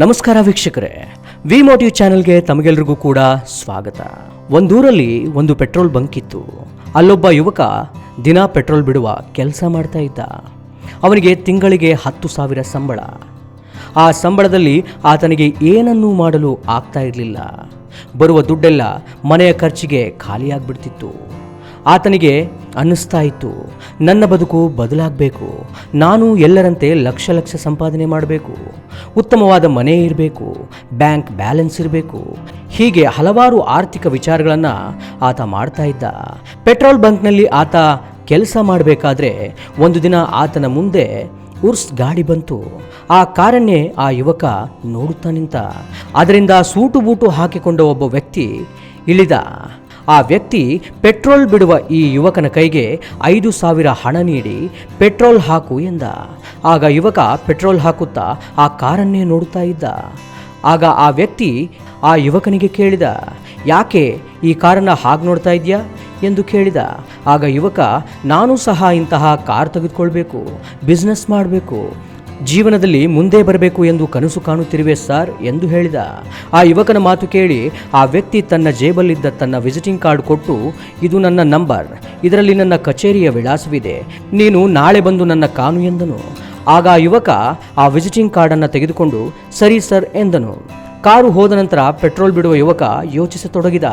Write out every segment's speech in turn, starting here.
ನಮಸ್ಕಾರ ವೀಕ್ಷಕರೇ. V motive ಚಾನೆಲ್ಗೆ ತಮಗೆಲ್ರಿಗೂ ಕೂಡ ಸ್ವಾಗತ. ಒಂದೂರಲ್ಲಿ ಒಂದು ಪೆಟ್ರೋಲ್ ಬಂಕ್ ಇತ್ತು ಅಲ್ಲೊಬ್ಬ ಯುವಕ ದಿನ ಪೆಟ್ರೋಲ್ ಬಿಡುವ ಕೆಲಸ ಮಾಡ್ತಾ ಇದ್ದ. ಅವನಿಗೆ ತಿಂಗಳಿಗೆ ಹತ್ತು ಸಾವಿರ ಸಂಬಳ. ಆ ಸಂಬಳದಲ್ಲಿ ಆತನಿಗೆ ಏನನ್ನೂ ಮಾಡಲು ಆಗ್ತಾ ಇರಲಿಲ್ಲ. ಬರುವ ದುಡ್ಡೆಲ್ಲ ಮನೆಯ ಖರ್ಚಿಗೆ ಖಾಲಿಯಾಗ್ಬಿಡ್ತಿತ್ತು. ಆತನಿಗೆ ಅನ್ನಿಸ್ತಾ ಇತ್ತು, ನನ್ನ ಬದುಕು ಬದಲಾಗಬೇಕು, ನಾನು ಎಲ್ಲರಂತೆ ಲಕ್ಷ ಲಕ್ಷ ಸಂಪಾದನೆ ಮಾಡಬೇಕು, ಉತ್ತಮವಾದ ಮನೆ ಇರಬೇಕು, ಬ್ಯಾಂಕ್ ಬ್ಯಾಲೆನ್ಸ್ ಇರಬೇಕು, ಹೀಗೆ ಹಲವಾರು ಆರ್ಥಿಕ ವಿಚಾರಗಳನ್ನು ಆತ ಮಾಡ್ತಾ ಇದ್ದ. ಪೆಟ್ರೋಲ್ ಬಂಕ್ನಲ್ಲಿ ಆತ ಕೆಲಸ ಮಾಡಬೇಕಾದ್ರೆ ಒಂದು ದಿನ ಆತನ ಮುಂದೆ ಉರ್ಸ್ ಗಾಡಿ ಬಂತು. ಆ ಕಾರನ್ನೇ ಆ ಯುವಕ ನೋಡುತ್ತಾ ನಿಂತ. ಅದರಿಂದ ಸೂಟು ಬೂಟು ಹಾಕಿಕೊಂಡ ಒಬ್ಬ ವ್ಯಕ್ತಿ ಇಳಿದ. ಆ ವ್ಯಕ್ತಿ ಪೆಟ್ರೋಲ್ ಬಿಡುವ ಈ ಯುವಕನ ಕೈಗೆ ಐದು ಸಾವಿರ ಹಣ ನೀಡಿ ಪೆಟ್ರೋಲ್ ಹಾಕು ಎಂದ. ಆಗ ಯುವಕ ಪೆಟ್ರೋಲ್ ಹಾಕುತ್ತಾ ಆ ಕಾರನ್ನೇ ನೋಡುತ್ತಾ ಇದ್ದ. ಆಗ ಆ ವ್ಯಕ್ತಿ ಆ ಯುವಕನಿಗೆ ಕೇಳಿದ, ಯಾಕೆ ಈ ಕಾರನ್ನು ಹಾಗೆ ನೋಡ್ತಾ ಇದೆಯಾ? ಎಂದು ಕೇಳಿದ. ಆಗ ಯುವಕ, ನಾನು ಸಹ ಇಂತಹ ಕಾರ್ ತೆಗೆದುಕೊಳ್ಬೇಕು ಬಿಸ್ನೆಸ್ ಮಾಡಬೇಕು ಜೀವನದಲ್ಲಿ ಮುಂದೆ ಬರಬೇಕು ಎಂದು ಕನಸು ಕಾಣುತ್ತಿರುವೆ ಸರ್ ಎಂದು ಹೇಳಿದ. ಆ ಯುವಕನ ಮಾತು ಕೇಳಿ ಆ ವ್ಯಕ್ತಿ ತನ್ನ ಜೇಬಲ್ಲಿದ್ದ ತನ್ನ ವಿಸಿಟಿಂಗ್ ಕಾರ್ಡ್ ಕೊಟ್ಟು, ಇದು ನನ್ನ ನಂಬರ್. ಇದರಲ್ಲಿ ನನ್ನ ಕಚೇರಿಯ ವಿಳಾಸವಿದೆ. ನೀನು ನಾಳೆ ಬಂದು ನನ್ನ ಕಾನು ಎಂದನು. ಆಗ ಆ ಯುವಕ ಆ ವಿಸಿಟಿಂಗ್ ಕಾರ್ಡನ್ನು ತೆಗೆದುಕೊಂಡು, ಸರಿ ಸರ್ ಎಂದನು. ಕಾರು ಹೋದ ನಂತರ ಪೆಟ್ರೋಲ್ ಬಿಡುವ ಯುವಕ ಯೋಚಿಸತೊಡಗಿದ.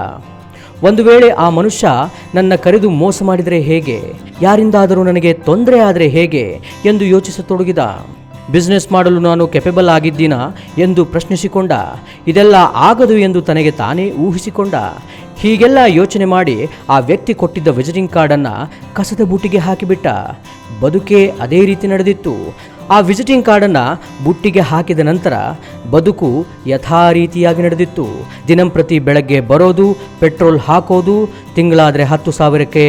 ಒಂದು ವೇಳೆ ಆ ಮನುಷ್ಯ, ನನ್ನ ಕರೆದು ಮೋಸ ಮಾಡಿದರೆ ಹೇಗೆ? ಯಾರಿಂದಾದರೂ ನನಗೆ ತೊಂದರೆ ಆದರೆ ಹೇಗೆ? ಎಂದು ಯೋಚಿಸತೊಡಗಿದ. ಬಿಸ್ನೆಸ್ ಮಾಡಲು ನಾನು ಕೆಪೆಬಲ್ ಆಗಿದ್ದೀನಾ ಎಂದು ಪ್ರಶ್ನಿಸಿಕೊಂಡ, ಇದೆಲ್ಲ ಆಗದು ಎಂದು ತನಗೆ ತಾನೇ ಊಹಿಸಿಕೊಂಡ. ಹೀಗೆಲ್ಲ ಯೋಚನೆ ಮಾಡಿ ಆ ವ್ಯಕ್ತಿ ಕೊಟ್ಟಿದ್ದ ವಿಸಿಟಿಂಗ್ ಕಾರ್ಡನ್ನು ಕಸದ ಬುಟ್ಟಿಗೆ ಹಾಕಿಬಿಟ್ಟ. ಬದುಕೇ ಅದೇ ರೀತಿ ನಡೆದಿತ್ತು. ಆ ವಿಸಿಟಿಂಗ್ ಕಾರ್ಡನ್ನು ಬುಟ್ಟಿಗೆ ಹಾಕಿದ ನಂತರ ಬದುಕು ಯಥಾ ರೀತಿಯಾಗಿ ನಡೆದಿತ್ತು. ದಿನಂಪ್ರತಿ ಬೆಳಗ್ಗೆ ಬರೋದು ಪೆಟ್ರೋಲ್ ಹಾಕೋದು, ತಿಂಗಳಾದರೆ ಹತ್ತು ಸಾವಿರಕ್ಕೆ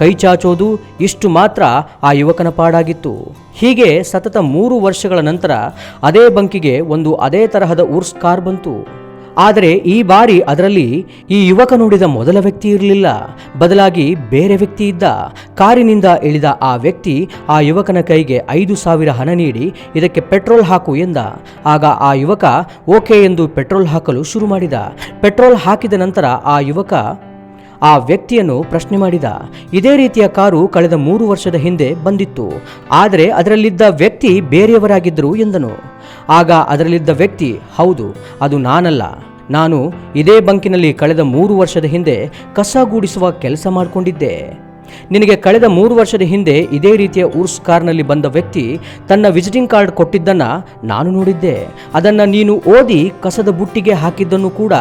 ಕೈ ಚಾಚೋದು ಇಷ್ಟು ಮಾತ್ರ ಆ ಯುವಕನ ಪಾಡಾಗಿತ್ತು. ಹೀಗೆ ಸತತ ಮೂರು ವರ್ಷಗಳ ನಂತರ ಅದೇ ಬಂಕಿಗೆ ಒಂದು ಅದೇ ತರಹದ ಊರ್ಸ್ ಕಾರ್ ಬಂತು. ಆದರೆ ಈ ಬಾರಿ ಅದರಲ್ಲಿ ಈ ಯುವಕ ನೋಡಿದ ಮೊದಲ ವ್ಯಕ್ತಿ ಇರಲಿಲ್ಲ. ಬದಲಾಗಿ ಬೇರೆ ವ್ಯಕ್ತಿ ಇದ್ದ. ಕಾರಿನಿಂದ ಇಳಿದ ಆ ವ್ಯಕ್ತಿ ಆ ಯುವಕನ ಕೈಗೆ ಐದು ಸಾವಿರ ಹಣ ನೀಡಿ ಇದಕ್ಕೆ ಪೆಟ್ರೋಲ್ ಹಾಕು ಎಂದ. ಆಗ ಆ ಯುವಕ ಓಕೆ ಎಂದು ಪೆಟ್ರೋಲ್ ಹಾಕಲು ಶುರು ಮಾಡಿದ. ಪೆಟ್ರೋಲ್ ಹಾಕಿದ ನಂತರ ಆ ಯುವಕ ಆ ವ್ಯಕ್ತಿಯನ್ನು ಪ್ರಶ್ನೆ ಮಾಡಿದ. ಇದೇ ರೀತಿಯ ಕಾರು ಕಳೆದ ಮೂರು ವರ್ಷದ ಹಿಂದೆ ಬಂದಿತ್ತು. ಆದರೆ ಅದರಲ್ಲಿದ್ದ ವ್ಯಕ್ತಿ ಬೇರೆಯವರಾಗಿದ್ದರು ಎಂದನು. ಆಗ ಅದರಲ್ಲಿದ್ದ ವ್ಯಕ್ತಿ, ಹೌದು, ಅದು ನಾನಲ್ಲ. ನಾನು ಇದೇ ಬಂಕಿನಲ್ಲಿ ಕಳೆದ ಮೂರು ವರ್ಷದ ಹಿಂದೆ ಕಸ ಗೂಡಿಸುವ ಕೆಲಸ ಮಾಡಿಕೊಂಡಿದ್ದೆ. ನಿನಗೆ ಕಳೆದ ಮೂರು ವರ್ಷದ ಹಿಂದೆ ಇದೇ ರೀತಿಯ ಊರ್ಸ್ ಕಾರ್ನಲ್ಲಿ ಬಂದ ವ್ಯಕ್ತಿ ತನ್ನ ವಿಸಿಟಿಂಗ್ ಕಾರ್ಡ್ ಕೊಟ್ಟಿದ್ದನ್ನು ನಾನು ನೋಡಿದ್ದೆ. ಅದನ್ನು ನೀನು ಓದಿ ಕಸದ ಬುಟ್ಟಿಗೆ ಹಾಕಿದ್ದನ್ನು ಕೂಡ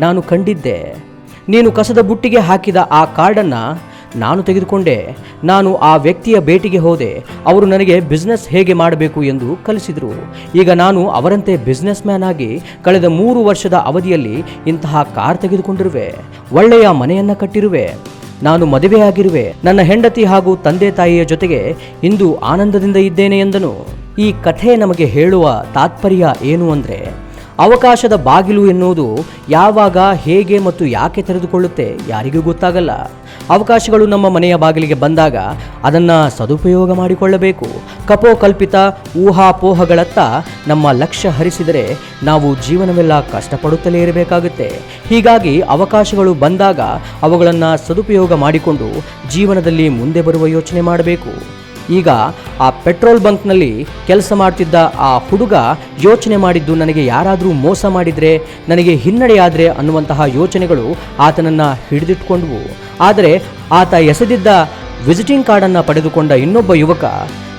ನಾನು ಕಂಡಿದ್ದೆ. ನೀನು ಕಸದ ಬುಟ್ಟಿಗೆ ಹಾಕಿದ ಆ ಕಾರ್ಡನ್ನು ನಾನು ತೆಗೆದುಕೊಂಡೆ. ನಾನು ಆ ವ್ಯಕ್ತಿಯ ಭೇಟಿಗೆ ಹೋದೆ. ಅವರು ನನಗೆ ಬಿಸ್ನೆಸ್ ಹೇಗೆ ಮಾಡಬೇಕು ಎಂದು ಕಲಿಸಿದರು. ಈಗ ನಾನು ಅವರಂತೆ ಬಿಸ್ನೆಸ್ ಮ್ಯಾನ್ ಆಗಿ ಕಳೆದ ಮೂರು ವರ್ಷದ ಅವಧಿಯಲ್ಲಿ ಇಂತಹ ಕಾರ್ ತೆಗೆದುಕೊಂಡಿರುವೆ. ಒಳ್ಳೆಯ ಮನೆಯನ್ನು ಕಟ್ಟಿರುವೆ. ನಾನು ಮದುವೆಯಾಗಿರುವೆ ನನ್ನ ಹೆಂಡತಿ ಹಾಗೂ ತಂದೆ ತಾಯಿಯ ಜೊತೆಗೆ ಇಂದು ಆನಂದದಿಂದ ಇದ್ದೇನೆ ಎಂದನು. ಈ ಕಥೆ ನಮಗೆ ಹೇಳುವ ತಾತ್ಪರ್ಯ ಏನು ಅಂದರೆ ಅವಕಾಶದ ಬಾಗಿಲು ಎನ್ನುವುದು ಯಾವಾಗ, ಹೇಗೆ ಮತ್ತು ಯಾಕೆ ತೆರೆದುಕೊಳ್ಳುತ್ತೆ ಯಾರಿಗೂ ಗೊತ್ತಾಗಲ್ಲ. ಅವಕಾಶಗಳು ನಮ್ಮ ಮನೆಯ ಬಾಗಿಲಿಗೆ ಬಂದಾಗ ಅದನ್ನು ಸದುಪಯೋಗ ಮಾಡಿಕೊಳ್ಳಬೇಕು. ಕಪೋಕಲ್ಪಿತ ಊಹಾಪೋಹಗಳತ್ತ ನಮ್ಮ ಲಕ್ಷ್ಯ ಹರಿಸಿದರೆ ನಾವು ಜೀವನವೆಲ್ಲ ಕಷ್ಟಪಡುತ್ತಲೇ ಇರಬೇಕಾಗುತ್ತೆ. ಹೀಗಾಗಿ ಅವಕಾಶಗಳು ಬಂದಾಗ ಅವುಗಳನ್ನು ಸದುಪಯೋಗ ಮಾಡಿಕೊಂಡು ಜೀವನದಲ್ಲಿ ಮುಂದೆ ಬರುವ ಯೋಚನೆ ಮಾಡಬೇಕು. ಈಗ ಆ ಪೆಟ್ರೋಲ್ ಬಂಕ್ನಲ್ಲಿ ಕೆಲಸ ಮಾಡ್ತಿದ್ದ ಆ ಹುಡುಗ ಯೋಚನೆ ಮಾಡಿದ್ದು, ನನಗೆ ಯಾರಾದರೂ ಮೋಸ ಮಾಡಿದರೆ, ನನಗೆ ಹಿನ್ನಡೆಯಾದರೆ ಅನ್ನುವಂತಹ ಯೋಚನೆಗಳು ಆತನನ್ನು ಹಿಡಿದಿಟ್ಕೊಂಡವು. ಆದರೆ ಆತ ಎಸೆದಿದ್ದ ವಿಸಿಟಿಂಗ್ ಕಾರ್ಡನ್ನು ಪಡೆದುಕೊಂಡ ಇನ್ನೊಬ್ಬ ಯುವಕ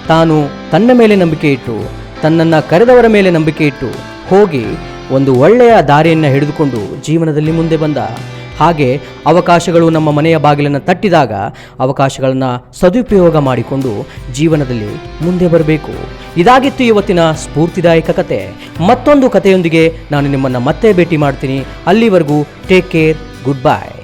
ತಾನು ತನ್ನ ಮೇಲೆ ನಂಬಿಕೆ ಇಟ್ಟು, ತನ್ನನ್ನು ಕರೆದವರ ಮೇಲೆ ನಂಬಿಕೆ ಇಟ್ಟು ಹೋಗಿ ಒಂದು ಒಳ್ಳೆಯ ದಾರಿಯನ್ನು ಹಿಡಿದುಕೊಂಡು ಜೀವನದಲ್ಲಿ ಮುಂದೆ ಬಂದ. ಹಾಗೆ ಅವಕಾಶಗಳು ನಮ್ಮ ಮನೆಯ ಬಾಗಿಲನ್ನು ತಟ್ಟಿದಾಗ ಅವಕಾಶಗಳನ್ನು ಸದುಪಯೋಗ ಮಾಡಿಕೊಂಡು ಜೀವನದಲ್ಲಿ ಮುಂದೆ ಬರಬೇಕು. ಇದಾಗಿತ್ತು ಇವತ್ತಿನ ಸ್ಫೂರ್ತಿದಾಯಕ ಕತೆ. ಮತ್ತೊಂದು ಕಥೆಯೊಂದಿಗೆ ನಾನು ನಿಮ್ಮನ್ನು ಮತ್ತೆ ಭೇಟಿ ಮಾಡ್ತೀನಿ. ಅಲ್ಲಿವರೆಗೂ ಟೇಕ್ ಕೇರ್ ಗುಡ್ ಬಾಯ್